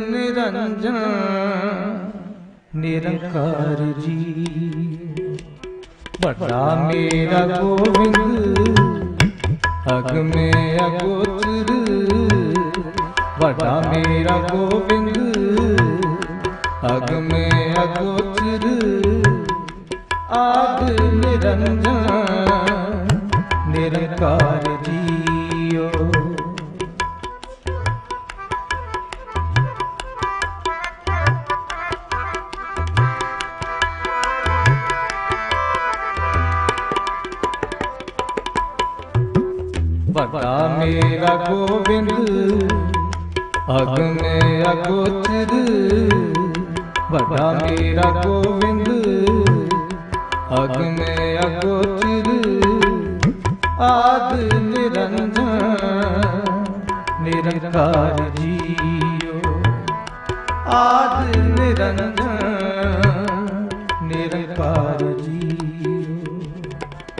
ਨਿਰੰਜਨ ਨਿਰੰਕਾਰ ਜੀ। ਵੱਡਾ ਮੇਰਾ ਗੋਬਿੰਦ ਅਗ ਅਗੋਚਰ। ਵੱਡਾ ਮੇਰਾ ਗੋਬਿੰਦ ਅਗ ਮੇ ਅਗੋਚਰ। ਆਦ ਨਿਰੰਜਨ, ਨਿਰੰਕਾਰ ਗੋਬਿੰਦ ਅਗ ਮੇ ਅਗੋਚਰ ਵੱਡਾ ਮੇਰਾ ਗੋਬਿੰਦ ਅਗ ਮੇ ਅਗੋਚਰ ਆਦ ਨਿਰੰਜਨ ਨਿਰੰਕਾਰ ਜੀਓ ਆਦ ਨਿਰੰਜਨ ਨਿਰੰਕਾਰ ਜੀਓ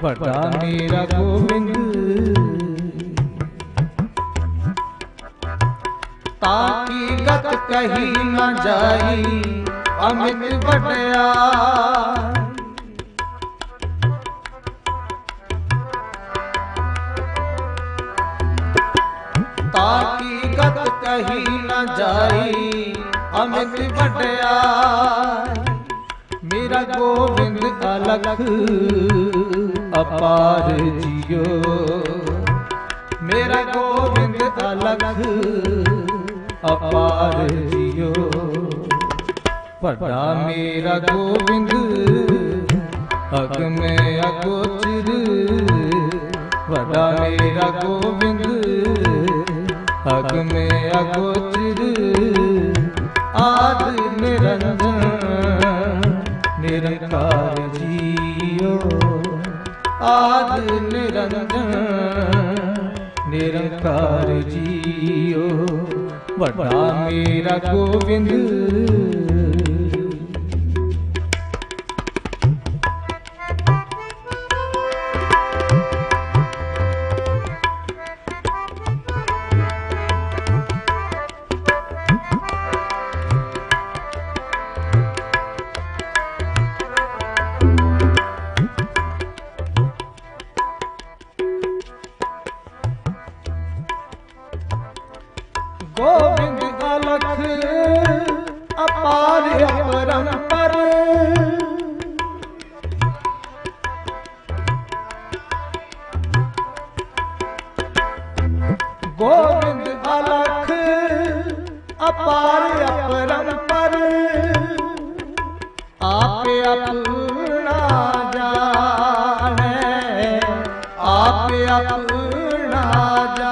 ਵੱਡਾ ਮੇਰਾ ਗੋਬਿੰਦ ਕਹੀ ਨਾ ਜਾਈ, ਅਮਿਤ ਵਡਿਆ ਤਾਂ ਗਤ ਕਹੀ ਨਾ ਜਾਈ, ਅਮਿਤ ਵਡਿਆ ਮੇਰਾ ਗੋਬਿੰਦ ਅਲਖ ਅਪਾਰ ਜੀਓ। ਮੇਰਾ ਗੋਬਿੰਦ ਅਲਖ ਅਪਾਰ ਜੀਓ। ਵੱਡਾ ਮੇਰਾ ਗੋਬਿੰਦ ਅਗ ਮੇ ਅਗੋਚਰ। ਵੱਡਾ ਮੇਰਾ ਗੋਬਿੰਦ ਅਗ ਮੇ ਅਗੋਚਰ। ਆਦ ਨਿਰੰਜਨ, ਨਿਰੰਕਾਰ ਜੀਓ। ਆਦ ਨਿਰੰਜਨ, ਨਿਰੰਕਾਰ ਜੀਓ। ਵੱਡਾ ਮੇਰਾ ਗੋਬਿੰਦ ਗੋਬਿੰਦ ਅਲਖ ਅਪਾਰ ਅਪਰੰਪਰ। ਗੋਬਿੰਦ ਅਲਖ ਅਪਾਰ ਅਪਰੰਪਰ। ਆਪੇ ਆਪਣਾ ਜਾਣੈ ਆਪੇ ਆਪਣਾ ਜਾਣੈ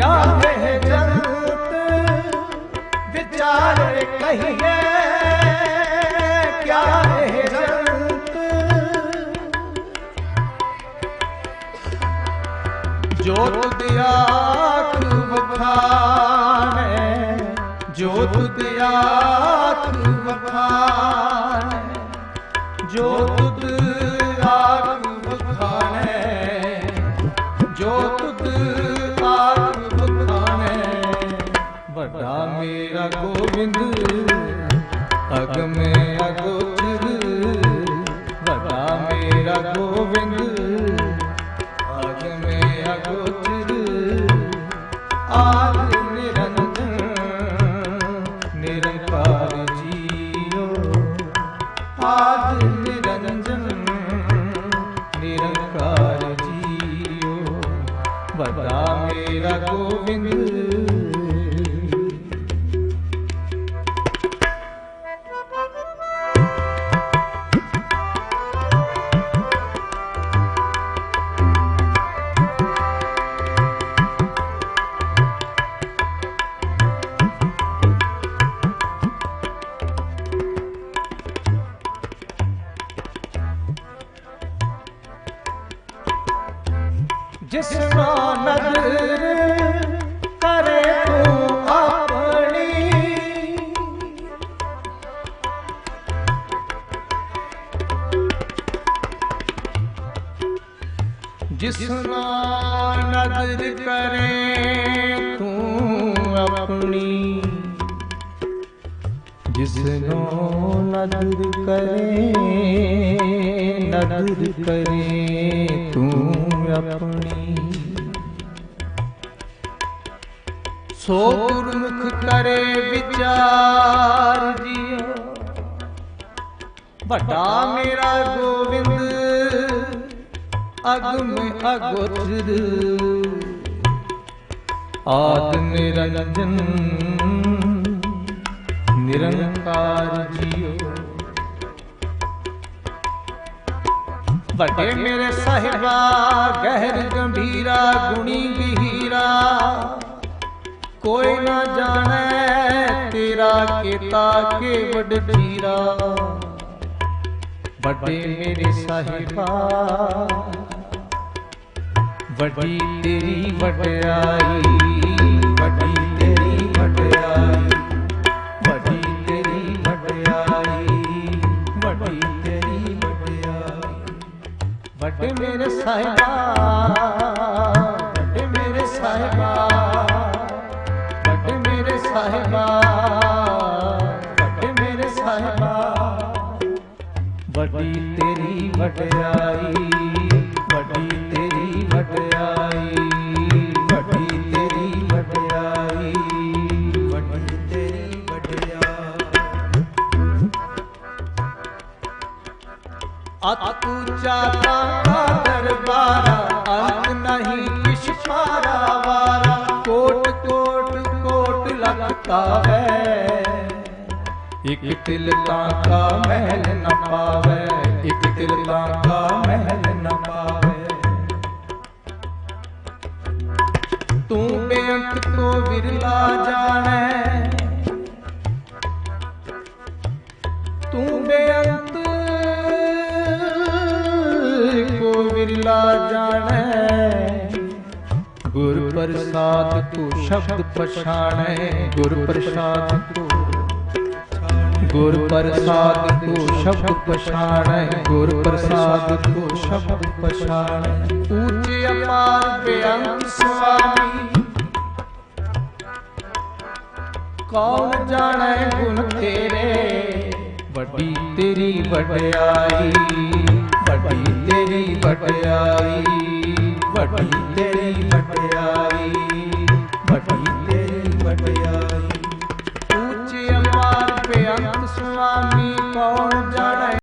क्या कहे जगत विचार कहिए क्या कहे जगत जोत दिया जोत दिया वखान जोत ਵੱਡਾ ਮੇਰਾ ਗੋਬਿੰਦ ਜਿਸ ਨਾ ਕਰੇ ਤੂੰ ਆਪਣੀ। ਜਿਸ ਨਾ ਕਰੇ ਤੂੰ ਆਪਣੀ। ਜਿਸ ਕਰੇ ਨਦਰ ਕਰੇ ਤੂੰ ਆਪਣੀ। ਸੋ ਗੁਰਮੁਖ ਕਰੇ ਵਿਚਾਰ ਜੀਓ। ਵੱਡਾ ਮੇਰਾ ਗੋਬਿੰਦ ਅਗਮ ਅਗੋਚਰ। ਆਦ ਨਿਰੰਜਨ, ਨਿਰੰਕਾਰ ਜੀਓ। ਵੱਡੇ ਮੇਰੇ ਸਾਹਿਬਾ, ਗਹਿਰ ਗੰਭੀਰਾ, ਗੁਣੀ ਗਹੀਰਾ। ਕੋਈ ਨਾ ਜਾਣੈ ਤੇਰਾ ਕੀਤਾ ਕੇ ਵੱਡ ਧੀਰਾ ਵੱਡੇ ਮੇਰੇ ਸਾਹਿਬਾ, ਵੱਡੀ ਤੇਰੀ ਵਡਿਆਈ, ਵੱਡੀ ਤੇਰੀ ਵਡਿਆਈ, ਵੱਡੀ ਤੇਰੀ ਵਡਿਆਈ, ਵੱਡੀ ਤੇਰੀ ਵਡਿਆਈ। ਵੱਡੇ ਮੇਰੇ ਸਾਹਿਬਾ ਵੱਡੀ ਤੇਰੀ ਵਡਿਆਈ ਵੱਡੀ ਤੇਰੀ ਵਡਿਆਈ ਵੱਡੀ ਤੇਰੀ ਵਡਿਆਈ ਵੱਡੀ ਤੇਰੀ ਵਡਿਆਈ ਅਤ ਉੱਚਾ ਤਾਂ ਦਰਬਾਰਾ, ਅੰਤ ਨਹੀਂ ਕਿਛ ਪਾਰਾ ਵਾਰਾ, ਕੋਟ ਕੋਟ ਕੋਟ ਲਖਤਾ ਹੈ ਇਕ ਤਿਲ ਕਾ ਮਹਿਲ ਨ ਪਾਵੇ, ਇਕ ਤਿਲ ਕਾ ਮਹਿਲ ਨ ਪਾਵੇ। ਤੂੰ ਬੇਅੰਤ ਕੋ ਵਿਰਲਾ ਜਾਣੈ। ਤੂੰ ਬੇਅੰਤ ਕੋ ਵਿਰਲਾ ਜਾਣੈ। ਗੁਰ ਪ੍ਰਸਾਦ ਕੋ ਸ਼ਬਦ ਪਛਾਣੈ, ਗੁਰ ਪ੍ਰਸਾਦ ਕੋ ਗੁਰ ਪ੍ਰਸਾਦ ਕੋ ਸ਼ਬਦ ਪਛਾਣੈ, ਗੁਰ ਪ੍ਰਸਾਦ ਕੋ ਸ਼ਬਦ ਪਛਾਣੈ। ਉੱਚੇ ਅਪਾਰ ਬੇਅੰਤ ਸੁਆਮੀ, ਕੌਣ ਜਾਣੈ ਗੁਣ ਤੇਰੇ? ਵੱਡੀ ਤੇਰੀ ਵਡਿਆਈ, ਵੱਡੀ ਤੇਰੀ ਵਡਿਆਈ, ਵੱਡੀ Oh, dark.